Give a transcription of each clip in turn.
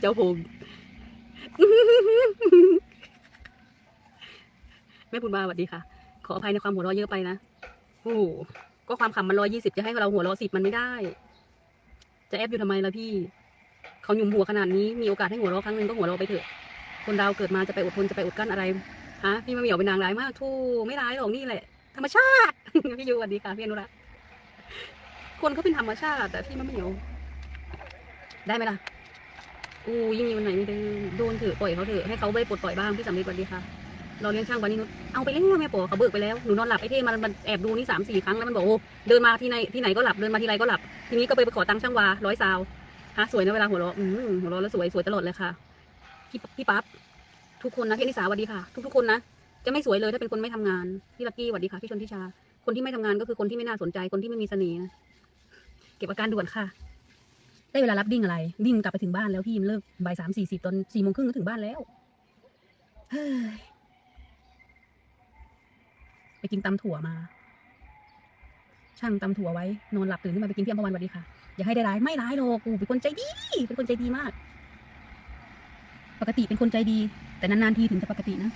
เจ้าพงแม่บุญมาสวัสดีค่ะ ขออภัยในความหัวเราะเยอะไปนะโอ้ก็ความขำมันร้อยยี่สิบจะให้เราหัวเราะสิบมันไม่ได้ จะแอบอยู่ทำไมล่ะพี่ เขาหยุมหัวขนาดนี้มีโอกาสให้หัวเราะครั้งหนึ่งก็หัวเราะไปเถอะ คนเราเกิดมาจะไปอดทนจะไปอดกั้นอะไรฮะพี่มะเหมียวเป็นนางร้ายมากทู่ไม่ร้ายหรอกนี่แหละ ธรรมชาติ พี่ยูสวัสดีค่ะพี่อนุรักษ์คนเขาเป็นธรรมชาติแต่พี่มะเหมียว ได้ไหมล่ะอู้ยิ่งมีวันไหนไม่เดินโดนเถอปล่อยเขาเถอะให้เขาไปปลดปล่อยบ้างพี่สำลีสวัสดีค่ะเราเลี้ยงช่างวันนี้นุชเอาไปแล้วแม่ปอเขาเบิกไปแล้วหนูนอนหลับไอ้เท่มันมันแอบดูนี่สามสี่ครั้งแล้วมันบอกโอ้เดินมาที่ไหนที่ไหนก็หลับเดินมาที่ไรก็หลับ ทีนี้ก็ไปขอตังค์ช่างวาร้อยซาวฮะสวยนะเวลาหัวเราะอืมหัวเราะแล้วสวยสวยตลอดเลยค่ะพี่พี่ปั๊บทุกคนนะพี่นิสาสวัสดีค่ะ ทุกทุกคนนะจะไม่สวยเลยถ้าเป็นคนไม่ทำงานพี่ลักกี้สวัสดีค่ะพี่ชนทิชา คนที่ไม่ทำงานก็คือคนที่ไม่น่าสนใจคนที่ไม่มีเสน่ห์นะเก็บอาการด่วนค่ะ ได้เวลารับดิ้งอะไรดิ้งกลับไปถึงบ้านแล้วพี่มันเลิกบ่ายสามสี่สิบตอนสี่โมงครึ่งก็ถึงบ้านแล้วเฮ้ยไปกินตำถั่วมา ช่างตำถั่วไว้ นอนหลับตื่นขึ้นมาไปกินที่อัมพวันวัสดีค่ะ อย่าให้ได้ร้ายไม่ร้ายหรอกกูเป็นคนใจดี เป็นคนใจดีมาก ปกติเป็นคนใจดี แต่นานๆทีถึงจะปกตินะ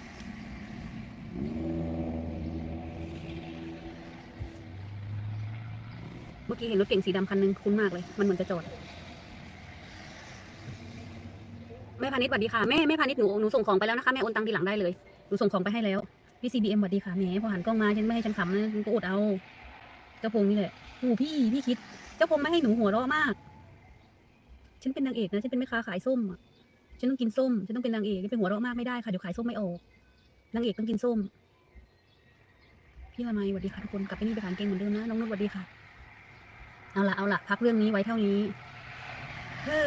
เมื่อกี้เห็นรถเก่งสีดำคันหนึงคุ้นมากเลย มันเหมือนจะจอด แม่พาณิชย์สวัสดีค่ะแม่แม่พาณิชย์หนูหนูส่งของไปแล้วนะคะแม่โอนตังค์ทีหลังได้เลยหนูส่งของไปให้แล้วพี่ซีบีเอ็มสวัสดีค่ะแหมพอหันกล้องมาฉันไม่ให้ฉันขำนะฉันก็อดเอา เจ้าพงนี่แหละโอ้พี่พี่คิด เจ้าพงไม่ให้หนูหัวเราะมาก ฉันเป็นนางเอกนะฉันเป็นแม่ค้าขายส้มอะฉันต้องกินส้มฉันต้องเป็นนางเอกเป็นหัวเราะมากไม่ได้ค่ะเดี๋ยวขายส้มไม่ออกนางเอกต้องกินส้มพี่ละไมสวัสดีค่ะทุกคนกลับไปนี่ไปขายเกงเหมือนเดิมนะน้องนุชสวัสดีค่ะ เอาละเอาละพักเรื่องนี้ไว้เท่านี้เฮ้